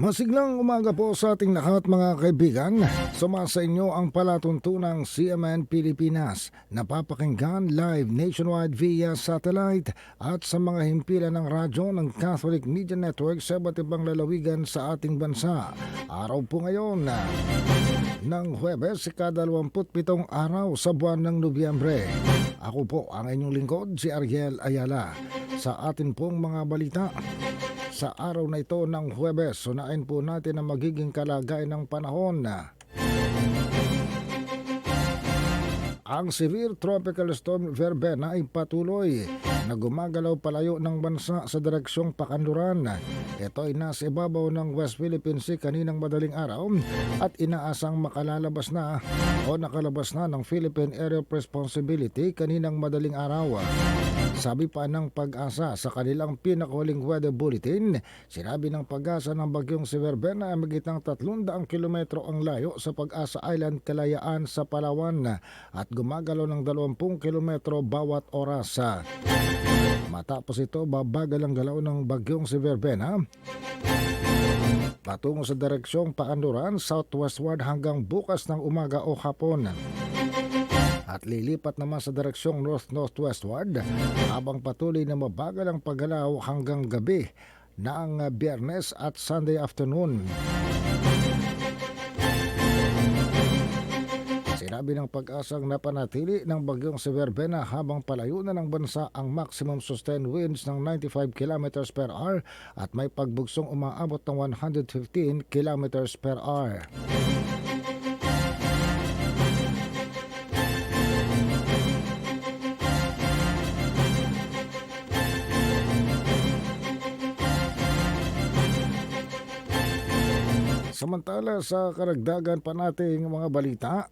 Masiglang umaga po sa ating lahat mga kaibigan. Sumasa inyo ang palatuntunang CMN Pilipinas. Napapakinggan live nationwide via satellite at sa mga himpilan ng radyo ng Catholic Media Network sa iba't ibang lalawigan sa ating bansa. Araw po ngayon ng Huwebes, ikadalawamputpitong araw sa buwan ng Nobyembre. Ako po ang inyong lingkod, si Ariel Ayala. Sa atin pong mga balita, sa araw na ito ng Huwebes, sunain po natin ang magiging kalagayan ng panahon. na ang severe tropical storm Verbena ay patuloy na gumagalaw palayo ng bansa sa direksyong Pakanluran. Ito ay nasa ibabaw ng West Philippine Sea kaninang madaling araw at inaasang makalalabas na o nakalabas na ng Philippine Area of Responsibility kaninang madaling araw. Sabi pa ng pag-asa sa kanilang pinakahuling weather bulletin, sinabi ng pag-asa ng bagyong si Verbena ay magitang 300 kilometro ang layo sa pag-asa Island Kalayaan sa Palawan at gumagalaw ng 20 kilometro bawat oras. Matapos ito, babagal ang galaw ng bagyong si Verbena patungo sa direksyong Pakanluran southwestward hanggang bukas ng umaga o hapon at lilipat naman sa direksyong north-northwestward habang patuloy na mabagal ang paggalaw hanggang gabi na ang biyernes at Sunday afternoon. Sinabi ng pag-asang napanatili ng bagyong si Verbena habang palayo na ng bansa ang maximum sustained winds ng 95 km per hour at may pagbugsong umaabot ng 115 km per hour. Samantala sa karagdagan pa nating mga balita,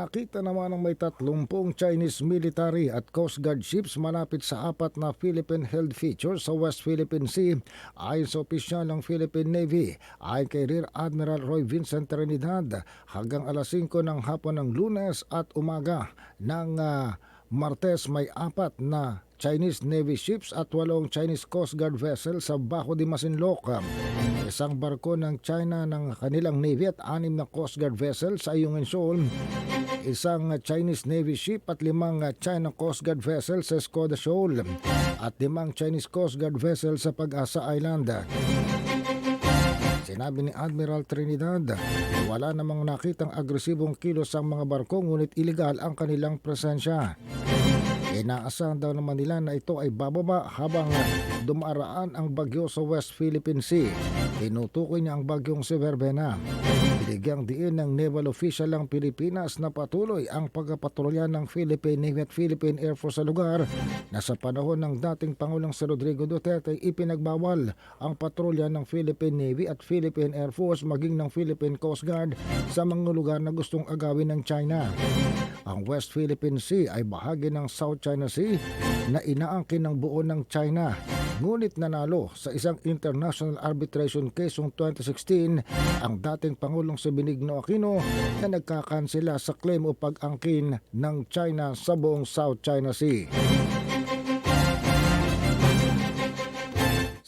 Nakita naman ng may 30 Chinese military at Coast Guard ships malapit sa apat na Philippine-held features sa West Philippine Sea ayon sa opisyal ng Philippine Navy. Ayon kay Rear Admiral Roy Vincent Trinidad hanggang alas 5 ng hapon ng lunes at umaga ng ah, Martes may apat na Chinese Navy ships at walong Chinese Coast Guard vessels sa Bajo de Masinloc. Isang barko ng China ng kanilang Navy at anim na Coast Guard vessels sa Ayungin Shoal. Isang Chinese Navy ship at limang China Coast Guard vessels sa Skoda Shoal at limang Chinese Coast Guard vessels sa Pag-asa Island. Sinabi ni Admiral Trinidad, wala namang nakitang agresibong kilos ang mga barko ngunit iligal ang kanilang presensya. Inaasahan daw naman nila na ito ay bababa habang dumaraan ang bagyo sa West Philippine Sea. Tinutukoy niya ang bagyong si Verbena. Binigyang diin ng naval official ng Pilipinas na patuloy ang pagpapatrolya ng Philippine Navy at Philippine Air Force sa lugar na sa panahon ng dating Pangulong si Rodrigo Duterte ipinagbawal ang patrolya ng Philippine Navy at Philippine Air Force maging ng Philippine Coast Guard sa mga lugar na gustong agawin ng China. Ang West Philippine Sea ay bahagi ng South China Sea na inaangkin ng buo ng China. Ngunit nanalo sa isang international arbitration case noong 2016 ang dating Pangulong si Benigno Aquino na nagkakansela sa claim o pag-angkin ng China sa buong South China Sea.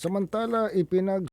Samantala, ipinag